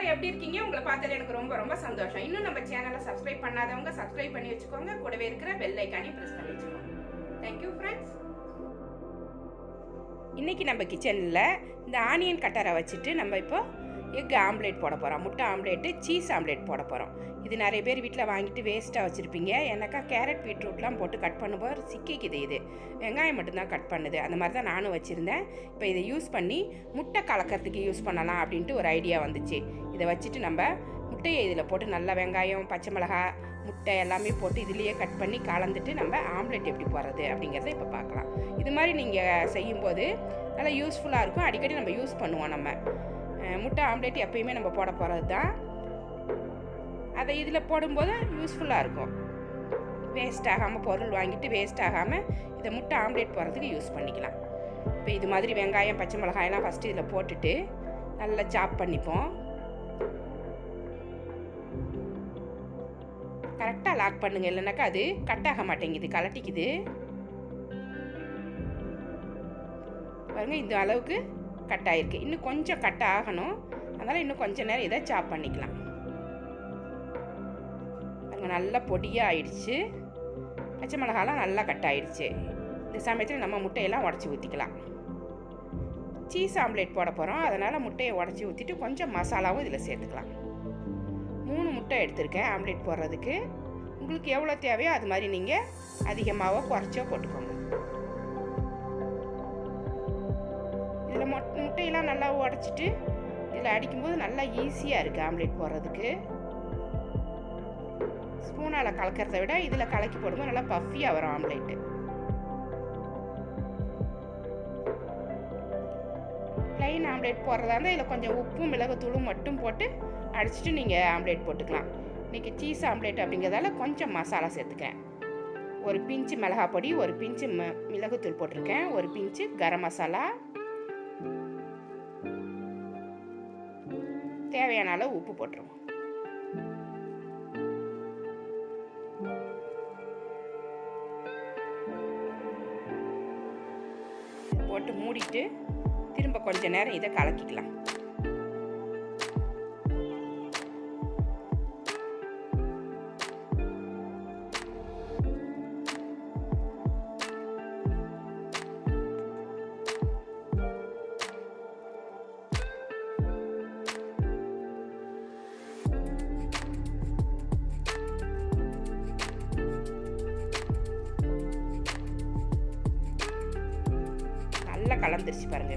எல்லாரும் எப்படி இருக்கீங்க? உங்களை பார்த்தது எனக்கு ரொம்ப ரொம்ப சந்தோஷம். இன்னும் நம்ம சேனலை சப்ஸ்கிரைப் பண்ணாதவங்க சப்ஸ்கிரைப் பண்ணி வச்சுக்கோங்க. கூடவே இருக்கிற பெல் ஐக்கானே ப்ரெஸ் பண்ணி வச்சுக்கோங்க. தேங்க்யூ ஃப்ரெண்ட்ஸ் இன்னைக்கு நம்ம கிச்சனில் இந்த ஆனியன் கட்டரை வச்சுட்டு நம்ம இப்போ எக் ஆம்லேட் போட போகிறோம் முட்டை ஆம்லேட்டு சீஸ் ஆம்லேட் போட போகிறோம் இது நிறைய பேர் வீட்டில் வாங்கிட்டு வேஸ்ட்டாக வச்சுருப்பீங்க. எனக்கா கேரட் பீட்ரூட்லாம் போட்டு கட் பண்ணும்போது சிக்கிக்குது இது. வெங்காயம் மட்டும்தான் கட் பண்ணுது. அந்த மாதிரி தான் நானும் வச்சுருந்தேன். இப்போ இதை யூஸ் பண்ணி முட்டை கலக்கிறதுக்கு யூஸ் பண்ணலாம் அப்படின்ட்டு ஒரு ஐடியா வந்துச்சு. இதை வச்சுட்டு நம்ம முட்டையை இதில் போட்டு நல்லா வெங்காயம் பச்சை மிளகாய் முட்டை எல்லாமே போட்டு இதுலேயே கட் பண்ணி கலந்துட்டு நம்ம ஆம்லெட் எப்படி போடுறது அப்படிங்கிறத இப்போ பார்க்கலாம். இது மாதிரி நீங்கள் செய்யும்போது நல்லா யூஸ்ஃபுல்லாக இருக்கும். அடிக்கடி நம்ம யூஸ் பண்ணுவோம் நம்ம. முட்டை ஆம்லெட் எப்பயுமே நம்ம போட போகிறது தான். அதை இதில் போடும்போது யூஸ்ஃபுல்லாக இருக்கும். வேஸ்ட் ஆகாமல் பொருள் வாங்கிட்டு வேஸ்ட் ஆகாமல் இதை முட்டை ஆம்லேட் போடுறதுக்கு யூஸ் பண்ணிக்கலாம். இப்போ இது மாதிரி வெங்காயம் பச்சை மிளகாயெல்லாம் ஃபஸ்ட்டு இதில் போட்டுட்டு நல்லா சாப் பண்ணிப்போம். கரெக்டாக லாக் பண்ணுங்க. இல்லைனாக்கா அது கட் ஆக மாட்டேங்குது கலட்டிக்குது. பாருங்க இந்த அளவுக்கு கட் ஆகிருக்கு இன்னும் கொஞ்சம் கட் ஆகணும் அதனால் இன்னும் கொஞ்சம் நேரம் இதை சாப் பண்ணிக்கலாம். அங்கே நல்லா பொடியாக ஆயிடுச்சு பச்சை மிளகாலாம் நல்லா கட் ஆயிடுச்சு இந்த சமயத்தில் நம்ம முட்டையெல்லாம் உடச்சி ஊற்றிக்கலாம் சீஸ் ஆம்லேட் போட போகிறோம் அதனால் முட்டையை உடச்சி ஊற்றிட்டு கொஞ்சம் மசாலாவும் இதில் சேர்த்துக்கலாம். மூணு முட்டை எடுத்திருக்கேன் ஆம்லேட் போடுறதுக்கு. உங்களுக்கு எவ்வளோ தேவையோ அது மாதிரி நீங்கள் அதிகமாகவோ குறைச்சோ போட்டுக்கோங்க. மொட் முட்டையெல்லாம் நல்லா உடச்சிட்டு இதில் அடிக்கும்போது நல்லா ஈஸியாக இருக்குது ஆம்லேட் போடுறதுக்கு. ஸ்பூனால் கலக்கிறத விட இதில் கலக்கி போடும்போது நல்லா பஃபியாக வரும் ஆம்லேட்டு. ப்ளைன் ஆம்லேட் போடுறதா இருந்தால் இதில் கொஞ்சம் உப்பும் மிளகுத்தூளும் மட்டும் போட்டு அடிச்சுட்டு நீங்கள் ஆம்லேட் போட்டுக்கலாம். இன்றைக்கி சீஸ் ஆம்லேட் அப்படிங்கிறதால கொஞ்சம் மசாலா சேர்த்துக்கிறேன். ஒரு பிஞ்சு மிளகா பொடி ஒரு பிஞ்சு ம மிளகுத்தூள் போட்டிருக்கேன் ஒரு பிஞ்சு கரம் மசாலா தேவையான அளவு உப்பு போட்டுருவோம். போட்டு மூடிட்டு திரும்ப கொஞ்ச நேரம் இதை கலக்கிக்கலாம். கலந்துருச்சு பாருங்க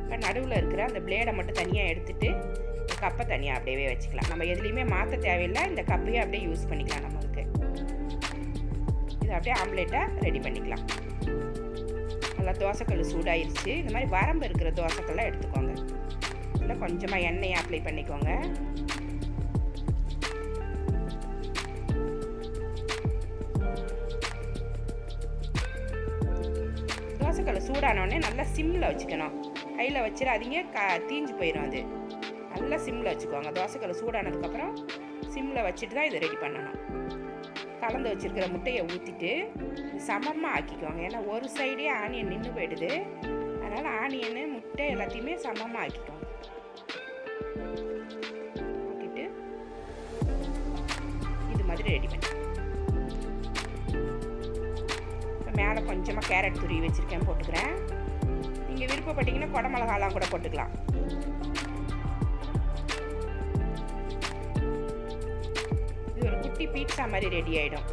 இப்போ நடுவில் இருக்கிற அந்த பிளேடை மட்டும் தனியாக எடுத்துட்டு கப்பை தனியாக அப்படியே வச்சுக்கலாம். நம்ம எதுலேயுமே மாற்ற தேவையில்லை. இந்த கப்பையே அப்படியே யூஸ் பண்ணிக்கலாம் நம்மளுக்கு. இது அப்படியே ஆம்லேட்டாக ரெடி பண்ணிக்கலாம். நல்லா தோசைக்கல் சூடாயிருச்சு. இந்த மாதிரி வரம்பு இருக்கிற தோசைக்கல்லாம் எடுத்துக்கோங்க. இல்லை கொஞ்சமாக எண்ணெயை அப்ளை பண்ணிக்கோங்க. தோசைக்கல் சூடானோடனே நல்லா சிம்மில் வச்சுக்கணும். கையில் வச்சிடாதீங்க க தீஞ்சு போயிடும் அது. நல்லா சிம்மில் வச்சுக்கோங்க. தோசைக்கல் சூடானதுக்கப்புறம் சிம்மில் வச்சுட்டு தான் இதை ரெடி பண்ணணும். கலந்து வச்சுருக்கிற முட்டையை ஊற்றிட்டு சமமாக ஆக்கிக்கோங்க. ஏன்னா ஒரு சைடே ஆனியன் நின்று போயிடுது. அதனால் ஆனியனு முட்டை எல்லாத்தையுமே சமமாக ஆக்கிக்கோங்க. ஆக்கிட்டு இது மாதிரி ரெடி பண்ணி மேலே கொஞ்சமாக கேரட் துருவி வச்சுருக்கேன் போட்டுக்கிறேன். நீங்கள் விருப்பப்பட்டீங்கன்னா குடமிளகாலாம் கூட போட்டுக்கலாம். இது ஒரு குட்டி பீட்சா மாதிரி ரெடி ஆகிடும்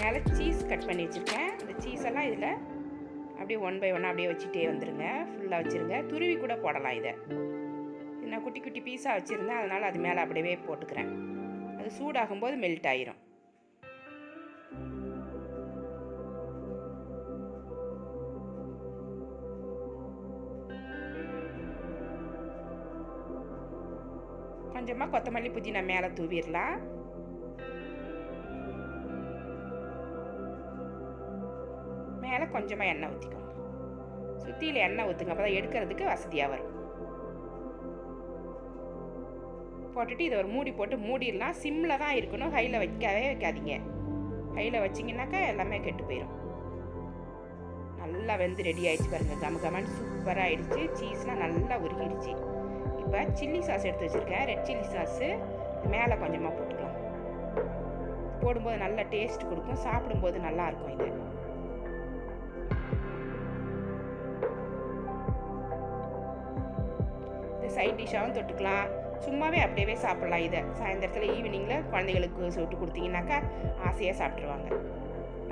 மேலே சீஸ் கட் பண்ணி வச்சுருக்கேன். இந்த சீஸெல்லாம் இதில் அப்படியே ஒன் பை ஒன்னாக அப்படியே வச்சுட்டே வந்துடுங்க ஃபுல்லாக வச்சுருங்க. துருவி கூட போடலாம் இதை. நான் குட்டி குட்டி பீஸாக வச்சுருந்தேன். அதனால் அது மேலே அப்படியே போட்டுக்கிறேன். அது சூடாகும்போது மெல்ட் ஆயிரும். கொஞ்சமாக கொத்தமல்லி புதினா மேலே தூவிடலாம். மேலே கொஞ்சமாக எண்ணெய் ஊற்றிக்கோங்க சுற்றியில் எண்ணெய் ஊற்றுங்க அப்போ தான் எடுக்கிறதுக்கு வசதியாக வரும். போட்டுட்டு இதை ஒரு மூடி போட்டு மூடிடலாம். சிம்மில் தான் இருக்கணும். ஹையில் வைக்கவே வைக்காதீங்க. ஹையில் வச்சிங்கனாக்கா எல்லாமே கெட்டு போயிடும் நல்லா வெந்து ரெடி ஆயிடுச்சு பாருங்கள் கம கமன்னு சூப்பராக ஆயிடுச்சு. சீஸ்லாம் நல்லா உருகிடுச்சு. இப்போ சில்லி சாஸ் எடுத்து வச்சுருக்கேன். ரெட் சில்லி சாஸு மேலே கொஞ்சமாக போட்டுக்கலாம். போடும்போது நல்ல டேஸ்ட் கொடுக்கும். சாப்பிடும்போது நல்லா இருக்கும் இது. இது சைட் டிஷ்ஷாகவும் தொட்டுக்கலாம். சும்மாவே அப்படியே சாப்பிட்லாம் இதை. சாயந்தரத்தில் ஈவினிங்கில் குழந்தைகளுக்கு சுட்டு கொடுத்தீங்கன்னாக்கா ஆசையாக சாப்பிட்ருவாங்க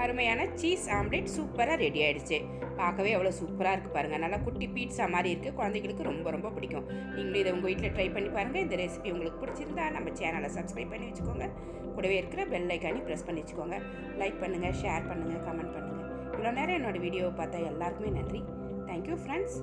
அருமையான சீஸ் ஆம்லேட் சூப்பராக ரெடி ஆயிடுச்சு. பார்க்கவே எவ்வளோ சூப்பராக இருக்குது பாருங்கள் நல்லா குட்டி பீட்ஸா மாதிரி இருக்குது குழந்தைகளுக்கு ரொம்ப ரொம்ப பிடிக்கும். நீங்களும் இதை உங்கள் வீட்டில் ட்ரை பண்ணி பாருங்கள் இந்த ரெசிபி உங்களுக்கு பிடிச்சிருந்தா நம்ம சேனலை சப்ஸ்கிரைப் பண்ணி வச்சுக்கோங்க. கூடவே இருக்கிற பெல் ஐக்கானி ப்ரெஸ் பண்ணி வச்சுக்கோங்க. லைக் பண்ணுங்கள் ஷேர் பண்ணுங்கள் கமெண்ட் பண்ணுங்கள் இவ்வளோ நேரம் என்னோடய வீடியோவை பார்த்தா எல்லாருக்குமே நன்றி. Thank you friends